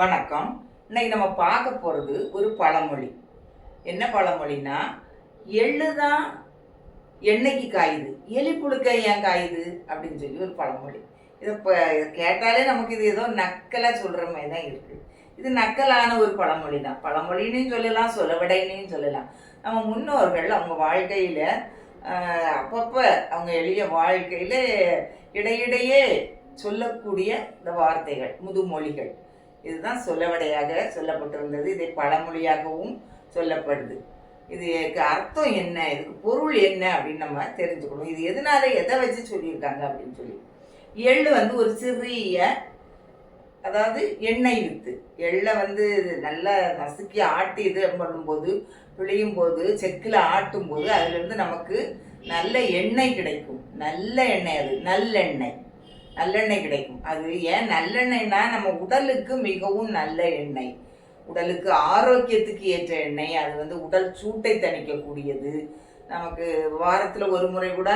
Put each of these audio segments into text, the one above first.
வணக்கம். இன்னைக்கு நம்ம பார்க்க போகிறது ஒரு பழமொழி. என்ன பழமொழினா எள்ளு தான் எண்ணெய்க்கு காயுது எலி புழுக்க ஏன் காயுது? அப்படின்னு சொல்லி ஒரு பழமொழி. இதை இப்போ கேட்டாலே நமக்கு இது ஏதோ நக்கலாக சொல்கிற மாதிரி தான் இருக்குது இது நக்கலான ஒரு பழமொழி தான். பழமொழின்னு சொல்லலாம் சொல்லவிடைன்னு சொல்லலாம். நம்ம முன்னோர்கள் அவங்க வாழ்க்கையில் அப்பப்போ அவங்க எளிய வாழ்க்கையில் இடையிடையே சொல்லக்கூடிய இந்த வார்த்தைகள் முதுமொழிகள். இதுதான் சொல்லவடையாக சொல்லப்பட்டிருந்தது. இதை பழமொழியாகவும் சொல்லப்படுது. இதுக்கு அர்த்தம் என்ன? இதுக்கு பொருள் என்ன? அப்படின்னு நம்ம தெரிஞ்சுக்கணும். இது எதனால எதை வச்சு சொல்லியிருக்காங்க அப்படின்னு சொல்லி. எள்ளு வந்து ஒரு சிறிய அதாவது எண்ணெய் வித்து. எள்ளை வந்து நல்லா நசுக்கி ஆட்டி இது பண்ணும்போது பிழியும் போது செக்கில் ஆட்டும் போது அதுலேருந்து நமக்கு நல்ல எண்ணெய் கிடைக்கும். நல்ல எண்ணெய் அது. நல்லெண்ணெய். நல்லெண்ணெய் கிடைக்கும். அது ஏன் நல்லெண்ணெய்னா நம்ம உடலுக்கு மிகவும் நல்ல எண்ணெய். உடலுக்கு ஆரோக்கியத்துக்கு ஏற்ற எண்ணெய். அது வந்து உடல் சூட்டை தணிக்கக்கூடியது. நமக்கு வாரத்தில் ஒரு முறை கூட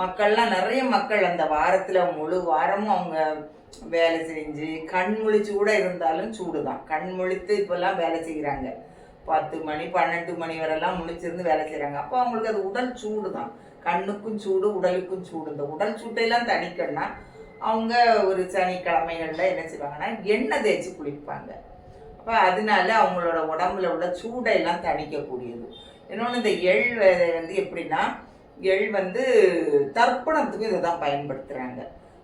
மக்கள்லாம் நிறைய மக்கள் அந்த வாரத்தில் முழு வாரமும் அவங்க வேலை செஞ்சு கண் முழிச்சு கூட இருந்தாலும் சூடு தான் கண் முழித்து இப்போல்லாம் வேலை செய்கிறாங்க பத்து மணி பன்னெண்டு மணி வரைலாம் முழிச்சிருந்து வேலை செய்கிறாங்க அப்போ அவங்களுக்கு அது உடல் சூடு தான் கண்ணுக்கும் சூடு உடலுக்கும் சூடு. இந்த உடல் சூட்டையெல்லாம் தணிக்கணும்னா அவங்க ஒரு சனிக்கிழமைகளில் என்ன செய்வாங்கன்னா எண்ணெய் தேய்ச்சி குளிப்பாங்க. அப்போ அதனால அவங்களோட உடம்புல உள்ள சூடையெல்லாம் தணிக்கக்கூடியது. இன்னொன்று இந்த எள் வந்து எப்படின்னா எள் வந்து தர்ப்பணத்துக்கு இதை தான் பயன்படுத்துகிறாங்க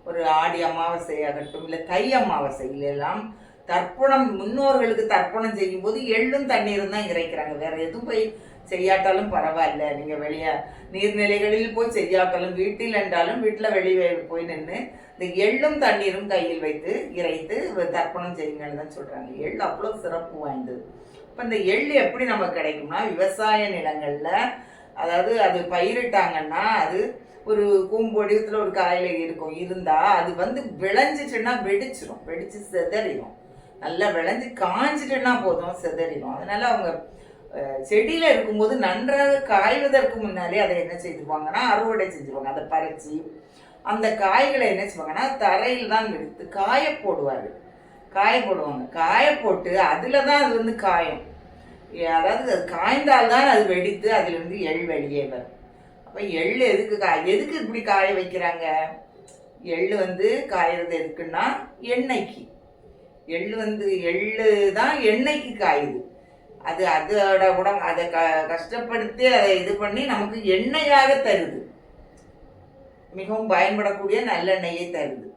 ஒரு ஆடி அமாவாசை ஆகட்டும் இல்லை தை அமாவாசையிலெல்லாம் தர்ப்பணம் முன்னோர்களுக்கு தர்ப்பணம் செய்யும்போது எள்ளும் தண்ணீரும் தான் இறைக்கிறாங்க. வேறு எதுவும் போய் செய்யாட்டாலும் பரவாயில்ல. நீங்கள் வெளியே நீர்நிலைகளில் போய் செய்யாட்டாலும் வீட்டில் என்றாலும் வீட்டில் வெளியே போய் நின்று இந்த எள்ளும் தண்ணீரும் கையில் வைத்து இறைத்து தர்ப்பணம் செய்யுங்கன்னு தான் சொல்கிறாங்க எள் அவ்வளோ சிறப்பு வாய்ந்தது. இப்போ இந்த எள் எப்படி நமக்கு கிடைக்கும்னா விவசாய நிலங்களில் அதாவது அது பயிரிட்டாங்கன்னா அது ஒரு கூம்பொடியத்தில் ஒரு காயில் இருக்கும். இருந்தால் அது வந்து விளைஞ்சிச்சுன்னா வெடிச்சிடும் வெடிச்சு செதறிடும் நல்லா விளைஞ்சி காஞ்சிட்டுன்னா போதும் செதறிடும் அதனால அவங்க செடியில் இருக்கும்போது நன்றாக காய்வதற்கு முன்னாலே அதை என்ன செய்துப்பாங்கன்னா அறுவடை செஞ்சுருவாங்க. அதை பறிச்சு அந்த காய்களை என்ன செய்வாங்கன்னா தரையில் தான் எடுத்து காய போடுவார்கள் காய போடுவாங்க. காய போட்டு அதில் தான் அது வந்து காயும். அதாவது அது காய்ந்தால்தான் அது வெடித்து அதிலிருந்து எள் வெளியே வரும். அப்போ எள் எதுக்கு காய் எதுக்கு இப்படி காய வைக்கிறாங்க? எள் வந்து காயறது எதுக்குன்னா எண்ணெய்க்கு. எள் வந்து எள்ளு தான் எண்ணெய்க்கு காயுது. அது அதோட உடம்பு அதை க கஷ்டப்படுத்தி அதை இது பண்ணி நமக்கு எண்ணெயாக தருது. மிகவும் பயன்படக்கூடிய நல்லெண்ணெயை தருது.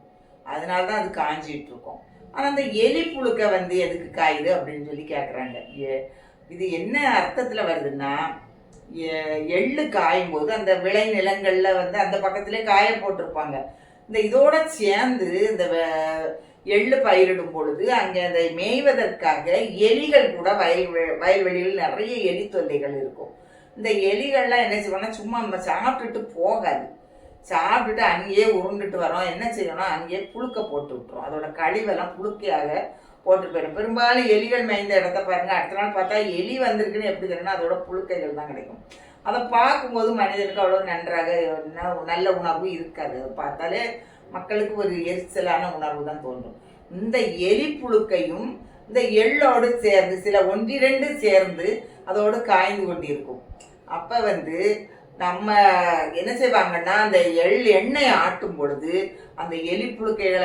அதனால தான் அது காஞ்சிட்டு இருக்கோம் ஆனால் அந்த எலி புழுக்க வந்து எதுக்கு காயுது அப்படின்னு சொல்லி கேட்குறாங்க இது என்ன அர்த்தத்தில் வருதுன்னா எ- எள்ளு காயும் போது அந்த விளை நிலங்களில் வந்து அந்த பக்கத்திலே காய போட்டிருப்பாங்க. இந்த இதோட சேர்ந்து இந்த வ- எள்ளு பயிரிடும் பொழுது அங்கே அதை மேய்வதற்காக எலிகள் கூட வயல் வயல்வெளியில் நிறைய எலி தொல்லைகள் இருக்கும். இந்த எலிகள்லாம் என்ன செய்வோன்னா சும்மா நம்ம சாப்பிட்டுட்டு போகாது. சாப்பிட்டுட்டு அங்கேயே உருண்டுட்டு வரோம். என்ன செய்யணும் அங்கேயே புழுக்க போட்டு விட்டுரும். அதோட கழிவெல்லாம் புழுக்கையாக போட்டு போயிடும். பெரும்பாலும் எலிகள் மேய்ந்த இடத்த பாருங்கள் அடுத்த நாள் பார்த்தா எலி வந்திருக்குன்னு எப்படி தெரியும்னா அதோட புழுக்கைகள் தான் கிடைக்கும். அதை பார்க்கும்போது மனிதனுக்கு அவ்வளோ நன்றாக நல்ல உணர்வு இருக்காது. பார்த்தாலே மக்களுக்கு ஒரு எரிச்சலான உணர்வு தான் தோன்றும். இந்த எலி புழுக்கையும் இந்த எள்ளோடு சேர்ந்து சில ஒன்றிரண்டு சேர்ந்து அதோடு காய்ந்து கொண்டிருக்கும். அப்போ வந்து நம்ம என்ன செய்வாங்கன்னா அந்த எள் எண்ணெய் ஆட்டும் பொழுது அந்த எலி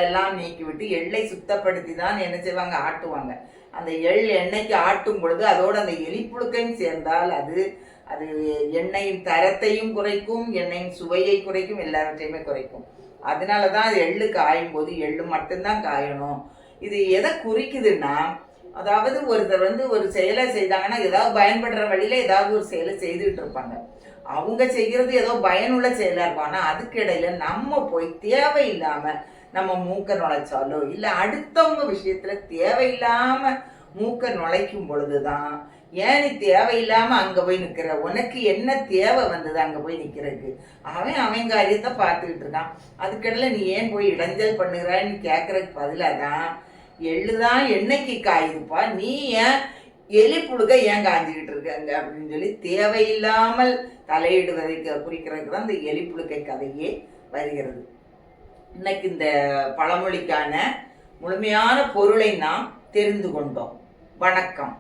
எல்லாம் நீக்கிவிட்டு எள்ளை சுத்தப்படுத்தி தான் என்ன செய்வாங்க ஆட்டுவாங்க. அந்த எள் எண்ணெய்க்கு ஆட்டும் பொழுது அதோடு அந்த எலி புழுக்கையும் சேர்ந்தால் அது அது எண்ணெயின் தரத்தையும் குறைக்கும் எண்ணெயின் சுவையை குறைக்கும் எல்லாவற்றையுமே குறைக்கும். அதனால தான் அது எள்ளு காயும் போது எள்ளு மட்டும்தான் காயணும். இது எதை குறிக்குதுன்னா அதாவது ஒருத்தர் வந்து ஒரு செயலை செய்தாங்கன்னா ஏதாவது பயன்படுற வழியில் ஏதாவது ஒரு செயலை செய்துட்டு இருப்பாங்க அவங்க செய்கிறது ஏதோ பயனுள்ள செயலாக இருக்கும். அதுக்கிடையில் நம்ம போய் தேவையில்லாமல் நம்ம மூக்க நுழைச்சாலோ இல்லை அடுத்தவங்க விஷயத்தில் தேவையில்லாமல் மூக்க நுழைக்கும் பொழுது தான் ஏன் நீ தேவையில்லாம அங்க போய் நிக்கிற? உனக்கு என்ன தேவை வந்தது அங்க போய் நிக்கிறதுக்கு? அவன் அவன் காரியத்தை பார்த்துக்கிட்டு இருக்கான். அதுக்கிடையில நீ ஏன் போய் இடைஞ்சல் பண்ணுகிறான்னு கேட்கறதுக்கு பதிலாக தான் எள்ளுதான் என்னைக்கு காயுதுப்பா நீ ஏன் எலி புழுக ஏன் காஞ்சிக்கிட்டு இருக்காங்க அப்படின்னு சொல்லி தேவையில்லாமல் தலையிடுவதை க- குறிக்கிறதுக்கு தான் இந்த எலி புழுக்கை கதையே வருகிறது. இன்னைக்கு இந்த பழமொழிக்கான முழுமையான பொருளை நாம் தெரிந்து கொண்டோம். வணக்கம்.